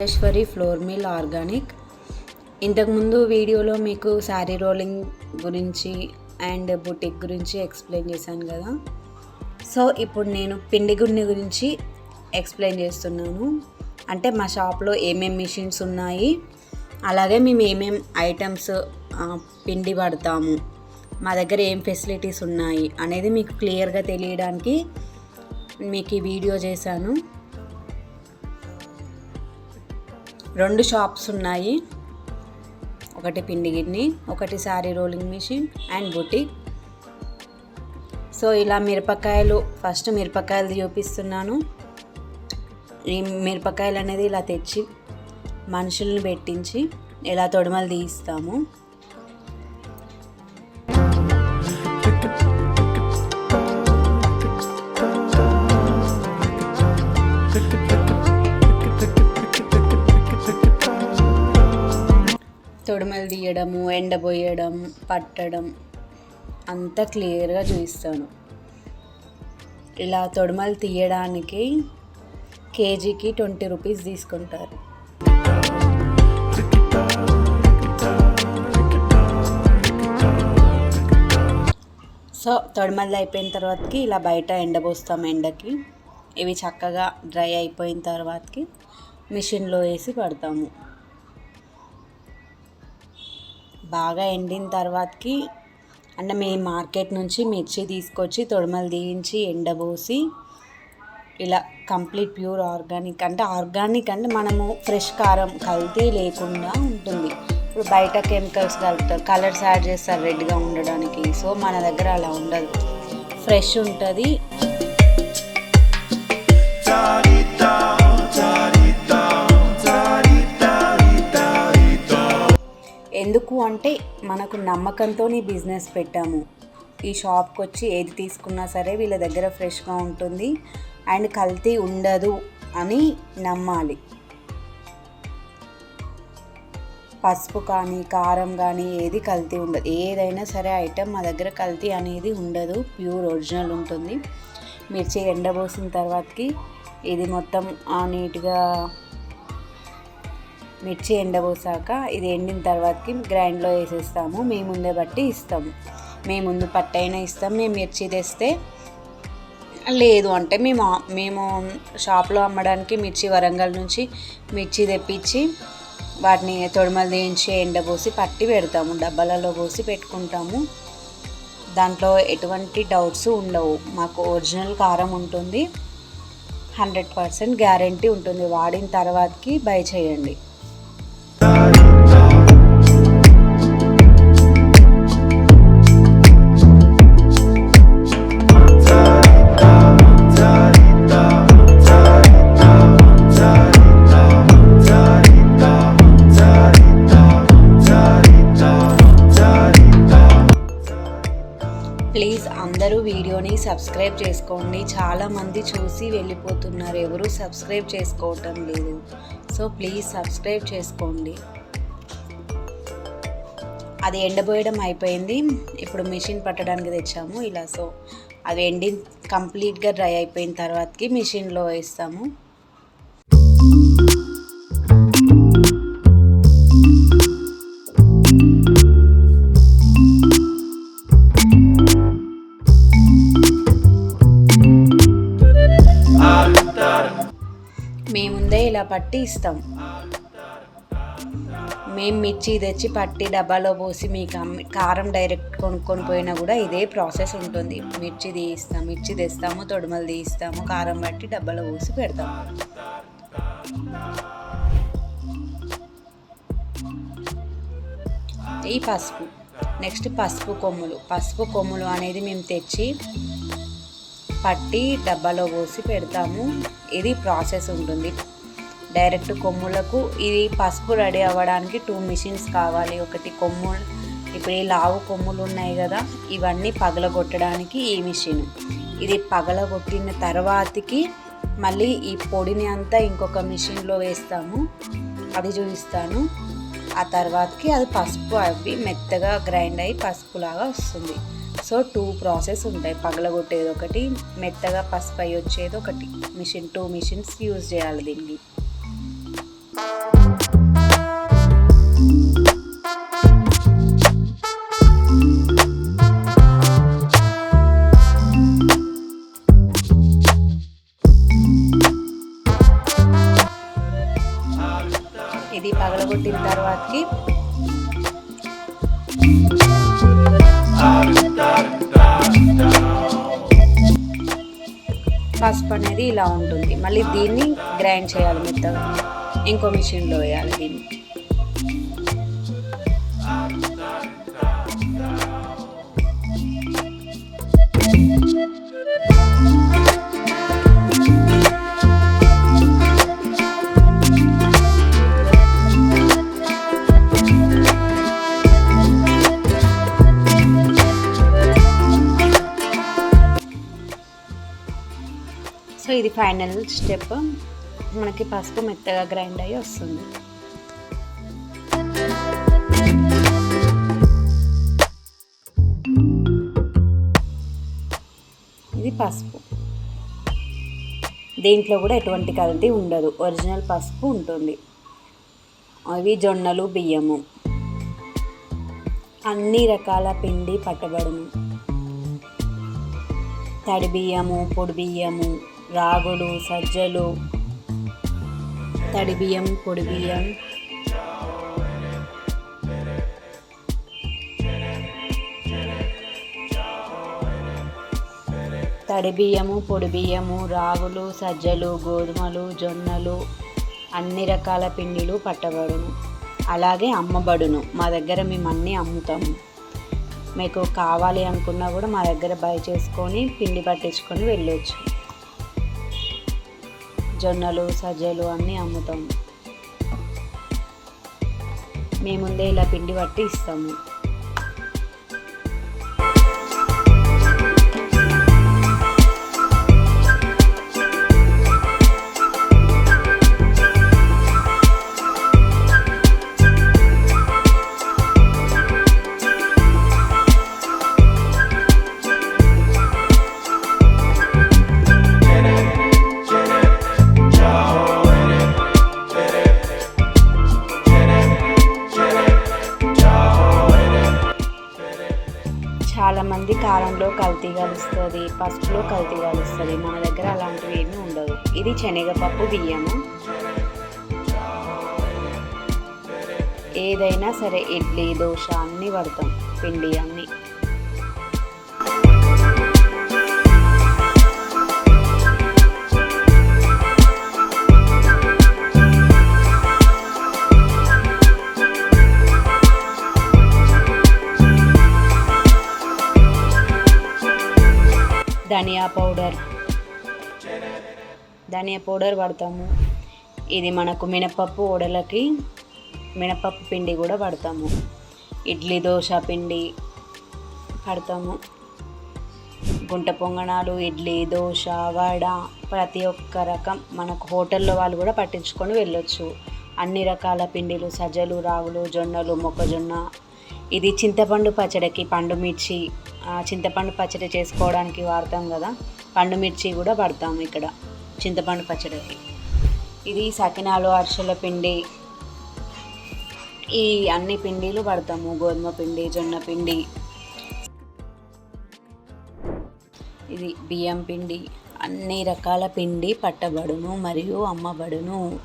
Rajeshwari floor mill organic. ఇంతకుముందు వీడియోలో మీకు శారీ రోలింగ్ గురించి అండ్ బుటిక్ గురించి ఎక్స్ప్లెయిన్ చేశాను కదా. సో ఇప్పుడు నేను పిండి గుండె గురించి ఎక్స్ప్లెయిన్ చేస్తున్నాను. అంటే మా షాప్లో ఏమేమి మిషన్స్ ఉన్నాయి అలాగే మేము ఏమేం ఐటమ్స్ పిండి పడతాము మా దగ్గర ఏం ఫెసిలిటీస్ ఉన్నాయి అనేది మీకు క్లియర్గా తెలియడానికి మీకు ఈ వీడియో చేశాను. రెండు షాప్స్ ఉన్నాయి. ఒకటి పిండి గిన్నె ఒకటి sari rolling machine and boutique so ఇలా మిరపకాయలు ఫస్ట్ మిరపకాయలు చూపిస్తున్నాను. ఈ మిరపకాయలు అనేది ఇలా తెచ్చి మనుషుల్ని పెట్టించి ఇలా తొడమలు తీయిస్తాము. తీయడము ఎండబోయడం పట్టడం అంతా క్లియర్గా చూపిస్తాను. ఇలా తొడమలు తీయడానికి కేజీకి ట్వంటీ రూపీస్ తీసుకుంటారు. సో తొడమల్లి అయిపోయిన తర్వాతకి ఇలా బయట ఎండబోస్తాం ఎండకి. ఇవి చక్కగా డ్రై అయిపోయిన తర్వాతకి మిషన్లో వేసి పడతాము. బాగా ఎండిన తర్వాతకి అంటే మేము మార్కెట్ నుంచి మిర్చి తీసుకొచ్చి తొడమలు తీయించి ఎండబోసి ఇలా కంప్లీట్ ప్యూర్ ఆర్గానిక్ అంటే ఆర్గానిక్ అంటే మనము ఫ్రెష్ కారం కల్తీ లేకుండా ఉంటుంది. ఇప్పుడు బయట కెమికల్స్ కలుపుతారు కలర్స్ యాడ్ చేస్తారు రెడ్గా ఉండడానికి. సో మన దగ్గర అలా ఉండదు. ఫ్రెష్ ఉంటుంది. అంటే మనకు నమ్మకంతో బిజినెస్ పెట్టాము. ఈ షాప్కి వచ్చి ఏది తీసుకున్నా సరే వీళ్ళ దగ్గర ఫ్రెష్గా ఉంటుంది. అండ్ కల్తీ ఉండదు అని నమ్మాలి. పసుపు కానీ కారం కానీ ఏది కల్తీ ఉండదు. ఏదైనా సరే ఐటెం మా దగ్గర కల్తీ అనేది ఉండదు. ప్యూర్ ఒరిజినల్ ఉంటుంది. మిర్చి ఎండబోసిన తర్వాతకి ఇది మొత్తం నీట్గా మిర్చి ఎండబోసాక ఇది ఎండిన తర్వాతకి గ్రైండ్లో వేసేస్తాము. మీ ముందే బట్టి ఇస్తాము. మేము ముందు పట్టైనా ఇస్తాం. మేము మిర్చి తెస్తే లేదు అంటే మేము మేము షాప్లో అమ్మడానికి మిర్చి వరంగల్ నుంచి మిర్చి తెప్పించి వాటిని తొడిమలు తీయించి ఎండబోసి పట్టి పెడతాము. డబ్బాలలో పోసి పెట్టుకుంటాము. దాంట్లో ఎటువంటి డౌట్స్ ఉండవు. మాకు ఒరిజినల్ కారం ఉంటుంది. హండ్రెడ్ పర్సెంట్ గ్యారంటీ ఉంటుంది. వాడిన తర్వాతకి బై చేయండి. సబ్స్క్రైబ్ చేసుకోండి. చాలామంది చూసి వెళ్ళిపోతున్నారు. ఎవరు సబ్స్క్రైబ్ చేసుకోవటం లేదు. సో ప్లీజ్ సబ్స్క్రైబ్ చేసుకోండి. అది ఎండబోయడం అయిపోయింది. ఇప్పుడు మిషన్ పట్టడానికి తెచ్చాము. ఇలా సో అది ఎండి కంప్లీట్గా డ్రై అయిపోయిన తర్వాతకి మిషన్లో వేస్తాము. ఇలా పట్టి ఇస్తాం. మేము మిర్చి తెచ్చి పట్టి డబ్బాలో పోసి మీకు అమ్మి కారం డైరెక్ట్ కొనుక్కొని పోయినా కూడా ఇదే ప్రాసెస్ ఉంటుంది. మిర్చి తీయిస్తాం మిర్చి తెస్తాము తొడుమలు తీయిస్తాము కారం పట్టి డబ్బాలో పోసి పెడతాము ఈ పసుపు నెక్స్ట్ పసుపు కొమ్ములు. పసుపు కొమ్ములు అనేది మేము తెచ్చి పట్టి డబ్బాలో పోసి పెడతాము. ఇది ప్రాసెస్ ఉంటుంది. డైరెక్ట్ కొమ్ములకు ఇది పసుపు రెడీ అవ్వడానికి టూ మిషన్స్ కావాలి. ఒకటి కొమ్ము ఇప్పుడు ఈ లావు కొమ్ములు ఉన్నాయి కదా ఇవన్నీ పగలగొట్టడానికి ఈ మిషన్. ఇది పగలగొట్టిన తర్వాతకి మళ్ళీ ఈ పొడిని అంతా ఇంకొక మిషన్లో వేస్తాము. అది చూపిస్తాను. ఆ తర్వాతకి అది పసుపు అవి మెత్తగా గ్రైండ్ అయ్యి పసుపులాగా వస్తుంది. సో టూ ప్రాసెస్ ఉంటాయి. పగలగొట్టేది ఒకటి మెత్తగా పసుపు అయ్యి వచ్చేది ఒకటి. మిషన్ టూ మిషన్స్ యూజ్ చేయాలి దీన్ని. పసుపు అనేది ఇలా ఉంటుంది. మళ్ళీ దీన్ని గ్రైండ్ చేయాలి మెత్తగా. ఇంకో మిషన్లో వేయాలి దీన్ని. ఇది ఫైనల్ స్టెప్ మనకి పసుపు మెత్తగా గ్రైండ్ అయ్యి వస్తుంది. ఇది పసుపు. దీంట్లో కూడా ఎటువంటి కల్తీ ఉండదు. ఒరిజినల్ పసుపు ఉంటుంది. అవి జొన్నలు బియ్యము. అన్ని రకాల పిండి పట్టబడును. తడి బియ్యము పొడి బియ్యము రాగులు సజ్జలు తడి బియ్యం పొడి బియ్యం. తడి బియ్యము పొడి బియ్యము రాగులు సజ్జలు గోధుమలు జొన్నలు అన్ని రకాల పిండిలు పట్టబడును. అలాగే అమ్మబడును. మా దగ్గర మేము అన్నీ అమ్ముతాము మీకు కావాలి అనుకున్నా కూడా మా దగ్గర బై చేసుకొని పిండి పట్టించుకొని వెళ్ళొచ్చు. జొన్నలు సజ్జలు అన్నీ అమ్ముతాము. మేముందే ఇలా పిండి పట్టి ఇస్తాము. ఫస్ట్లో కల్తీ కలుస్తుంది మన దగ్గర అలాంటివి ఏమీ ఉండవు ఇది శనగపప్పు బియ్యము. ఏదైనా సరే ఇడ్లీ దోశ అన్నీ పడతాం పిండి అన్నీ. ధనియా పౌడర్. ధనియా పౌడర్ పడతాము ఇది మనకు మినపప్పు వడలకి మినపప్పు పిండి కూడా పడతాము ఇడ్లీ దోశ పిండి పడతాము గుంట పొంగణాలు ఇడ్లీ దోశ వడ ప్రతి ఒక్క రకం మనకు హోటల్లో వాళ్ళు కూడా పట్టించుకొని వెళ్ళొచ్చు. అన్ని రకాల పిండిలు సజ్జలు రాగులు జొన్నలు మొక్కజొన్న. ఇది చింతపండు పచ్చడికి పండు మిర్చి చింతపండు పచ్చడి చేసుకోవడానికి వాడతాం కదా. పండు మిర్చి కూడా పడతాము ఇక్కడ చింతపండు పచ్చడికి. ఇది సకినాలు అరిసెల పిండి. ఈ అన్ని పిండిలు పడతాము గోధుమ పిండి జొన్న పిండి. ఇది బియ్యం పిండి. అన్ని రకాల పిండి పట్టబడును మరియు అమ్మబడును.